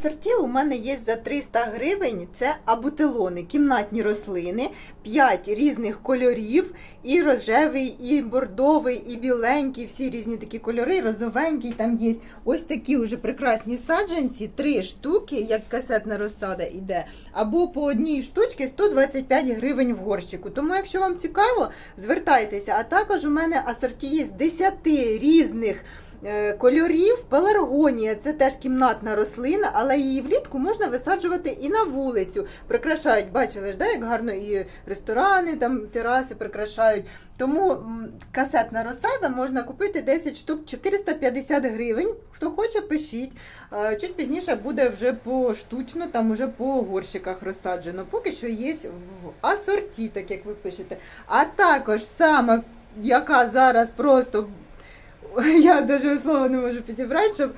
асорті у мене є за 300 гривень. Це абутилони, кімнатні рослини, 5 різних кольорів, і рожевий, і бордовий, і біленький, всі різні такі кольори, розовенький там є. Ось такі вже прекрасні саджанці, 3 штуки, як касетна розсада іде, або по одній штучці 125 гривень в горщику. Тому, якщо вам цікаво, звертайтеся. А також у мене асорті є з 10 різних. Е, Кольорів пеларгонія це теж кімнатна рослина, але її влітку можна висаджувати і на вулицю. Прикрашають, бачили ж, да, як гарно і ресторани, там тераси прикрашають. Тому касетна розсада можна купити 10 штук 450 гривень. Хто хоче, пишіть. Е, Чуть пізніше буде вже поштучно, там уже по горщиках розсаджено. Поки що є в асорті, так як ви пишете. А також саме, яка зараз просто я навіть слово не можу підібрати, щоб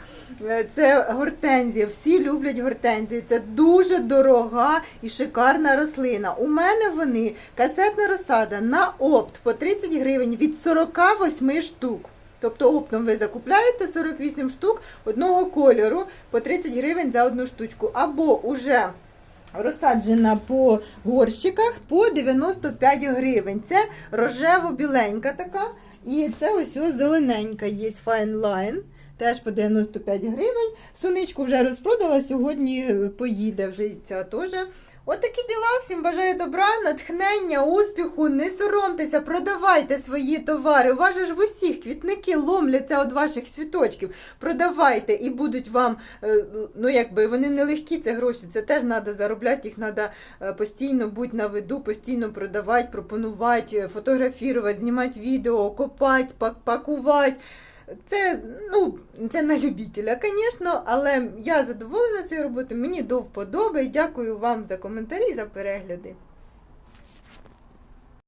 е, це гортензія. Всі люблять гортензію. Це дуже дорога і шикарна рослина. У мене вони касетна розсада на опт по 30 гривень від 48 штук. Тобто оптом ви закупляєте 48 штук одного кольору по 30 гривень за одну штучку. Або уже розсаджена по горщиках по 95 гривень. Це рожево-біленька така. І це ось ось зелененька є Fine Line. Теж по 95 гривень. Соничку вже розпродала, сьогодні поїде вже ця теж. От такі діла. Всім бажаю добра, натхнення, успіху. Не соромтеся, продавайте свої товари. У вас же ж в усіх квітники ломляться від ваших цвіточків. Продавайте і будуть вам, е, ну якби вони не легкі, це гроші. Це теж треба заробляти, їх треба постійно бути на виду, постійно продавати, пропонувати, фотографувати, знімати відео, копати, пак- пакувати. Це, ну, це на любителя, звісно, але я задоволена цією роботою, мені до вподоби. Дякую вам за коментарі, за перегляди.